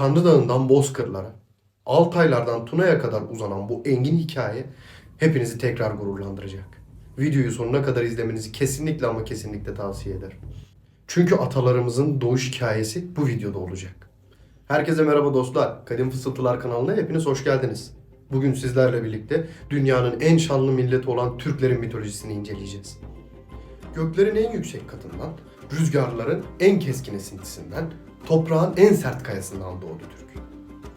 Tanrı Dağı'ndan Bozkırlara, Altaylardan Tuna'ya kadar uzanan bu engin hikaye hepinizi tekrar gururlandıracak. Videoyu sonuna kadar izlemenizi kesinlikle ama kesinlikle tavsiye ederim. Çünkü atalarımızın doğuş hikayesi bu videoda olacak. Herkese merhaba dostlar. Kadim Fısıltılar kanalına hepiniz hoş geldiniz. Bugün sizlerle birlikte dünyanın en şanlı milleti olan Türklerin mitolojisini inceleyeceğiz. Göklerin en yüksek katından, rüzgarların en keskin esintisinden, toprağın en sert kayasından doğdu Türk.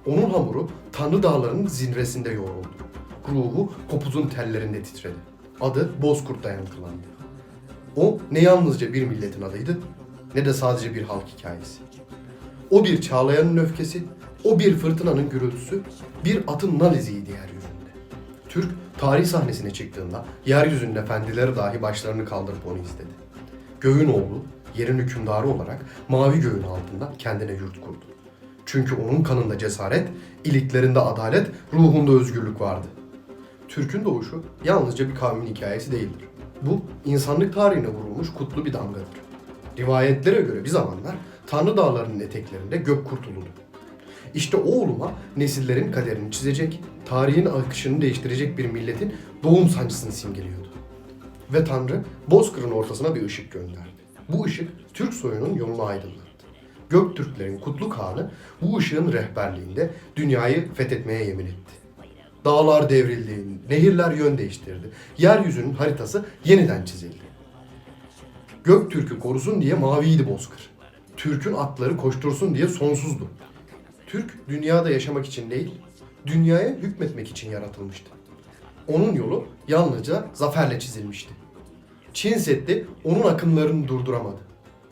Onun hamuru Tanrı dağlarının zirvesinde yoğruldu. Ruhu kopuzun tellerinde titredi. Adı Bozkurt'ta yankılandı. O ne yalnızca bir milletin adıydı ne de sadece bir halk hikayesi. O bir çağlayanın öfkesi, o bir fırtınanın gürültüsü, bir atın naliziydi yeryüzünde. Türk tarih sahnesine çıktığında yeryüzünün efendileri dahi başlarını kaldırıp onu izledi. Göğün oğlu, yerin hükümdarı olarak mavi göğün altında kendine yurt kurdu. Çünkü onun kanında cesaret, iliklerinde adalet, ruhunda özgürlük vardı. Türk'ün doğuşu yalnızca bir kavmin hikayesi değildir. Bu insanlık tarihine vurulmuş kutlu bir damgadır. Rivayetlere göre bir zamanlar Tanrı Dağları'nın eteklerinde gök kurtuldu. İşte o uluma nesillerin kaderini çizecek, tarihin akışını değiştirecek bir milletin doğum sancısını simgeliyordu. Ve Tanrı Bozkır'ın ortasına bir ışık gönderdi. Bu ışık Türk soyunun yolunu aydınlattı. Göktürklerin kutlu Kağan'ı bu ışığın rehberliğinde dünyayı fethetmeye yemin etti. Dağlar devrildi, nehirler yön değiştirdi. Yeryüzünün haritası yeniden çizildi. Göktürk'ü korusun diye maviydi bozkır. Türk'ün atları koştursun diye sonsuzdu. Türk dünyada yaşamak için değil, dünyaya hükmetmek için yaratılmıştı. Onun yolu yalnızca zaferle çizilmişti. Çin Seddi onun akımlarını durduramadı.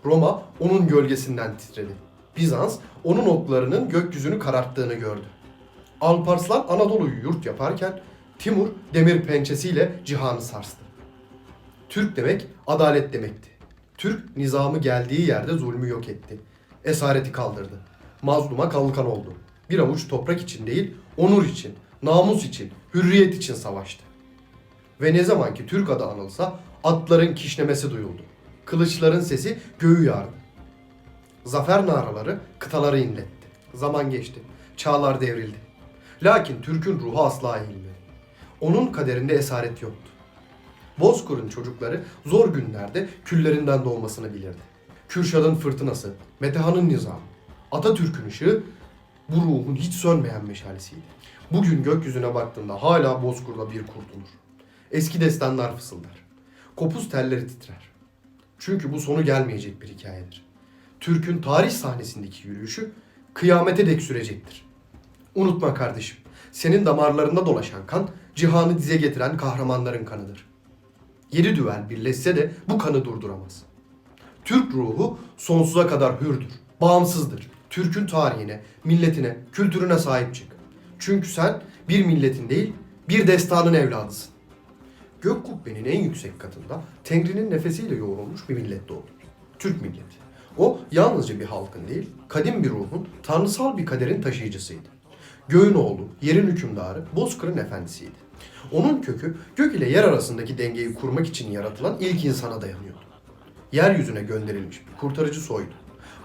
Roma onun gölgesinden titredi. Bizans onun oklarının gökyüzünü kararttığını gördü. Alparslan Anadolu'yu yurt yaparken Timur demir pençesiyle cihanı sarstı. Türk demek adalet demekti. Türk nizamı geldiği yerde zulmü yok etti. Esareti kaldırdı. Mazluma kalkan oldu. Bir avuç toprak için değil, onur için, namus için, hürriyet için savaştı. Ve ne zaman ki Türk adı anılsa atların kişnemesi duyuldu. Kılıçların sesi göğü yardı. Zafer naraları kıtaları inletti. Zaman geçti. Çağlar devrildi. Lakin Türk'ün ruhu asla eğilmedi. Onun kaderinde esaret yoktu. Bozkır'ın çocukları zor günlerde küllerinden doğmasını bilirdi. Kürşad'ın fırtınası, Metehan'ın nizamı, Atatürk'ün ışığı bu ruhun hiç sönmeyen meşalesiydi. Bugün gökyüzüne baktığında hala Bozkır'da bir kurtulur. Eski destanlar fısıldar. Kopuz telleri titrer. Çünkü bu sonu gelmeyecek bir hikayedir. Türk'ün tarih sahnesindeki yürüyüşü kıyamete dek sürecektir. Unutma kardeşim, senin damarlarında dolaşan kan, cihanı dize getiren kahramanların kanıdır. Yedi düvel birleşse de bu kanı durduramaz. Türk ruhu sonsuza kadar hürdür, bağımsızdır. Türk'ün tarihine, milletine, kültürüne sahip çık. Çünkü sen bir milletin değil, bir destanın evladısın. Gök kubbenin en yüksek katında Tengri'nin nefesiyle yoğrulmuş bir millet doğdu. Türk milleti. O yalnızca bir halkın değil, kadim bir ruhun, tanrısal bir kaderin taşıyıcısıydı. Göğün oğlu, yerin hükümdarı, Bozkır'ın efendisiydi. Onun kökü gök ile yer arasındaki dengeyi kurmak için yaratılan ilk insana dayanıyordu. Yeryüzüne gönderilmiş bir kurtarıcı soydu.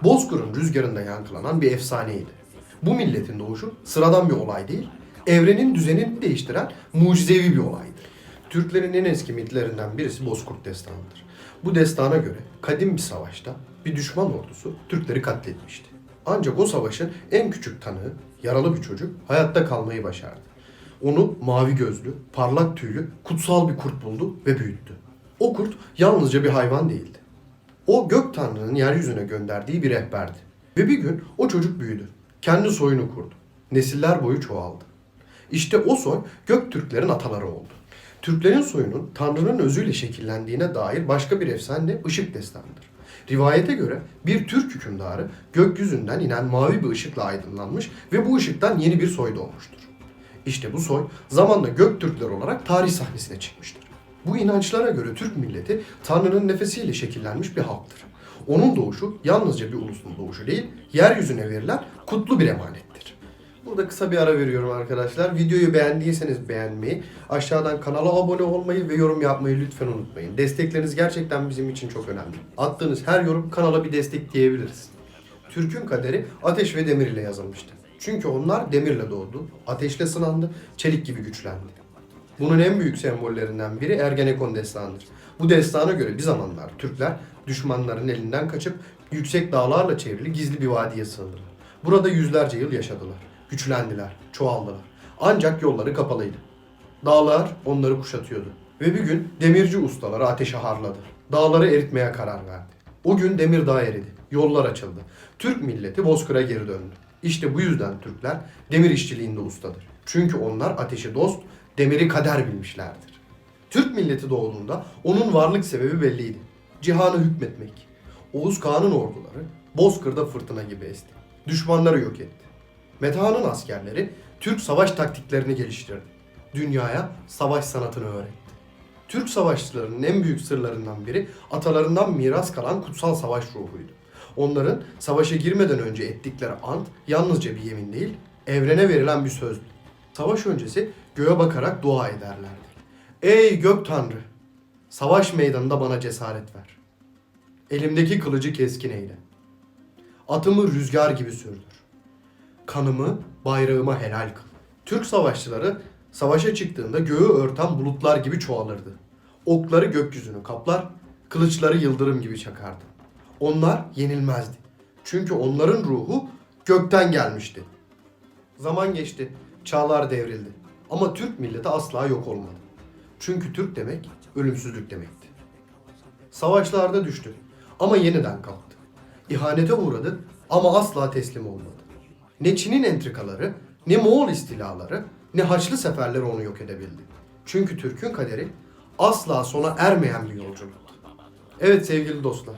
Bozkır'ın rüzgarında yankılanan bir efsaneydi. Bu milletin doğuşu sıradan bir olay değil, evrenin düzenini değiştiren mucizevi bir olaydı. Türklerin en eski mitlerinden birisi Bozkurt Destanı'dır. Bu destana göre kadim bir savaşta bir düşman ordusu Türkleri katletmişti. Ancak o savaşın en küçük tanığı, yaralı bir çocuk hayatta kalmayı başardı. Onu mavi gözlü, parlak tüylü, kutsal bir kurt buldu ve büyüttü. O kurt yalnızca bir hayvan değildi. O gök tanrının yeryüzüne gönderdiği bir rehberdi. Ve bir gün o çocuk büyüdü. Kendi soyunu kurdu. Nesiller boyu çoğaldı. İşte o soy Göktürklerin ataları oldu. Türklerin soyunun Tanrı'nın özüyle şekillendiğine dair başka bir efsane Işık Destanı'dır. Rivayete göre bir Türk hükümdarı gökyüzünden inen mavi bir ışıkla aydınlanmış ve bu ışıktan yeni bir soy doğmuştur. İşte bu soy zamanla Göktürkler olarak tarih sahnesine çıkmıştır. Bu inançlara göre Türk milleti Tanrı'nın nefesiyle şekillenmiş bir halktır. Onun doğuşu yalnızca bir ulusun doğuşu değil, yeryüzüne verilen kutlu bir emanettir. Burada kısa bir ara veriyorum arkadaşlar. Videoyu beğendiyseniz beğenmeyi, aşağıdan kanala abone olmayı ve yorum yapmayı lütfen unutmayın. Destekleriniz gerçekten bizim için çok önemli. Attığınız her yorum kanala bir destek diyebiliriz. Türk'ün kaderi ateş ve demir ile yazılmıştı. Çünkü onlar demirle doğdu, ateşle sınandı, çelik gibi güçlendi. Bunun en büyük sembollerinden biri Ergenekon destanıdır. Bu destana göre bir zamanlar Türkler düşmanların elinden kaçıp yüksek dağlarla çevrili gizli bir vadiye sığındılar. Burada yüzlerce yıl yaşadılar, güçlendiler, çoğaldılar. Ancak yolları kapalıydı. Dağlar onları kuşatıyordu. Ve bir gün demirci ustaları ateşe harladı. Dağları eritmeye karar verdi. O gün demir dağ eridi. Yollar açıldı. Türk milleti bozkıra geri döndü. İşte bu yüzden Türkler demir işçiliğinde ustadır. Çünkü onlar ateşi dost, demiri kader bilmişlerdir. Türk milleti doğduğunda onun varlık sebebi belliydi. Cihanı hükmetmek. Oğuz Kağan'ın orduları Bozkır'da fırtına gibi esti. Düşmanları yok etti. Meta'nın askerleri Türk savaş taktiklerini geliştirdi. Dünyaya savaş sanatını öğretti. Türk savaşçılarının en büyük sırlarından biri atalarından miras kalan kutsal savaş ruhuydu. Onların savaşa girmeden önce ettikleri ant yalnızca bir yemin değil, evrene verilen bir sözdü. Savaş öncesi göğe bakarak dua ederlerdi. Ey gök tanrı! Savaş meydanında bana cesaret ver. Elimdeki kılıcı keskin eyle. Atımı rüzgar gibi sürdür. Kanımı bayrağıma helal kıl. Türk savaşçıları savaşa çıktığında göğü örten bulutlar gibi çoğalırdı. Okları gökyüzünü kaplar, kılıçları yıldırım gibi çakardı. Onlar yenilmezdi. Çünkü onların ruhu gökten gelmişti. Zaman geçti, çağlar devrildi. Ama Türk milleti asla yok olmadı. Çünkü Türk demek ölümsüzlük demekti. Savaşlarda düştü ama yeniden kalktı. İhanete uğradı ama asla teslim olmadı. Ne Çin'in entrikaları, ne Moğol istilaları, ne Haçlı seferleri onu yok edebildi. Çünkü Türk'ün kaderi asla sona ermeyen bir yolculuktu. Evet sevgili dostlar,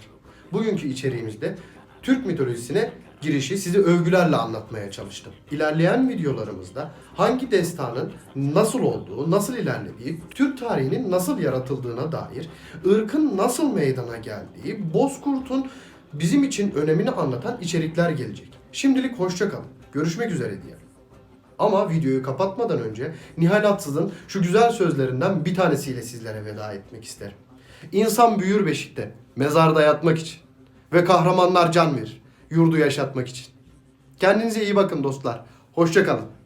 bugünkü içeriğimizde Türk mitolojisine girişi sizi övgülerle anlatmaya çalıştım. İlerleyen videolarımızda hangi destanın nasıl olduğu, nasıl ilerlediği, Türk tarihinin nasıl yaratıldığına dair, ırkın nasıl meydana geldiği, Bozkurt'un bizim için önemini anlatan içerikler gelecek. Şimdilik hoşça kalın. Görüşmek üzere diyelim. Ama videoyu kapatmadan önce Nihal Atsız'ın şu güzel sözlerinden bir tanesiyle sizlere veda etmek isterim. İnsan büyür beşikte, mezarda yatmak için. Ve kahramanlar can verir, yurdu yaşatmak için. Kendinize iyi bakın dostlar. Hoşça kalın.